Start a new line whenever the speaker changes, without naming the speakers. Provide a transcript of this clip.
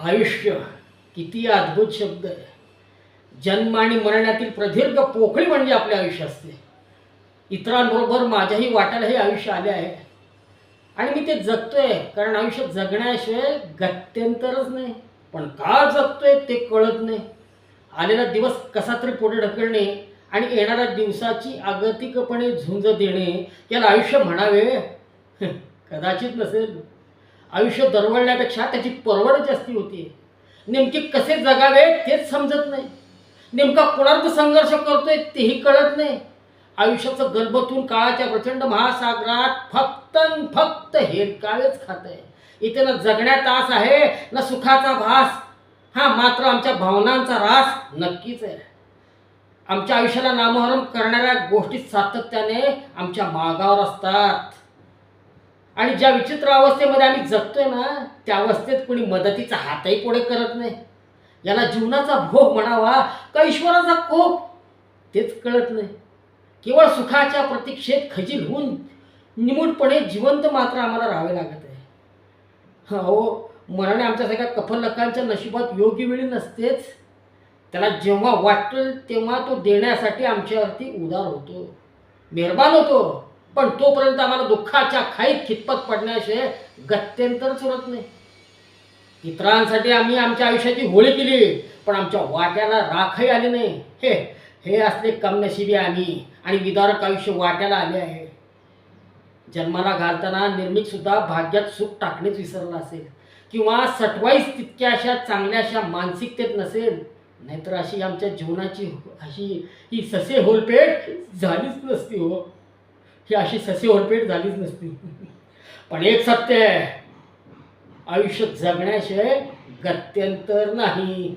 आयुष्य किती अद्भुत शब्द आहे. जन्म आणि मरणातील प्रदीर्घ पोकळी म्हणजे आपले आयुष्य असते. इतरांबरोबर माझ्याही वाट्याला हे आयुष्य आले आहे. आणि मी ते जगतोय कारण आयुष्य जगण्याशिवाय गत्यंतरच नाही. पण का जगतोय ते कळत नाही. आलेला दिवस कसा तरी पुढे ढकलणे आणि येणाऱ्या दिवसाची आगतिकपणे झुंज देणे याला आयुष्य म्हणावे. कदाचित नसेल. आयुष्य दरवळण्यापेक्षा त्याची परवड जास्ती होती नेमके कसे जगावे तेच समजत नाही. नेमका कोणार्थ संघर्ष करतोय तेही कळत नाही. आयुष्याचं गर्भतून काळाच्या प्रचंड महासागरात फक्त फक्त हेरकावेच खात आहे इथे ना जगण्यात आस आहे ना सुखाचा भास. हा मात्र आमच्या भावनांचा रास नक्कीच आहे. आमच्या आयुष्याला नामहरण करणाऱ्या गोष्टी सातत्याने आमच्या मागावर असतात. आणि ज्या विचित्र अवस्थेमध्ये आम्ही जगतोय ना त्या अवस्थेत कोणी मदतीचा हातही पुढे करत नाही. याला जीवनाचा भोग म्हणावा का ईश्वराचा कोप? तेच कळत नाही. केवळ सुखाच्या प्रतीक्षेत खजील होऊन निमूटपणे जिवंत मात्र आम्हाला राहावे लागत आहे. हो आमच्या आमच्यासारख्या कफलकांच्या नशिबात योग्य वेळी नसतेच. त्याला जेव्हा वाटेल तेव्हा तो देण्यासाठी आमच्यावरती उदार होतो. मेहरबान होतो. पण तोपर्यंत आम्हाला दुःखाच्या खाईत खितपत पडण्याशिवाय गत्यंतरच उरत नाही. इतरांसाठी आम्ही आमच्या आयुष्याची होळी केली पण आमच्या वाट्याला राखही आली नाही. हे हे असले कमनशिबी आम्ही आणि विदारक आयुष्य वाट्याला आले आहे. जन्माला घालताना निर्मित सुद्धा भाग्यात सुख टाकणेच विसरला असेल. किंवा सटवाईस तितक्याशा चांगल्याशा मानसिकतेत नसेल नाहीतर अशी आमच्या जीवनाची अशी ही ससे होलपेट झालीच नसती हो. ही अशी ससे ओरपेट झालीच नसती. पण एक सत्य आहे. आयुष्य जगण्याशिवाय गत्यंतर नाही.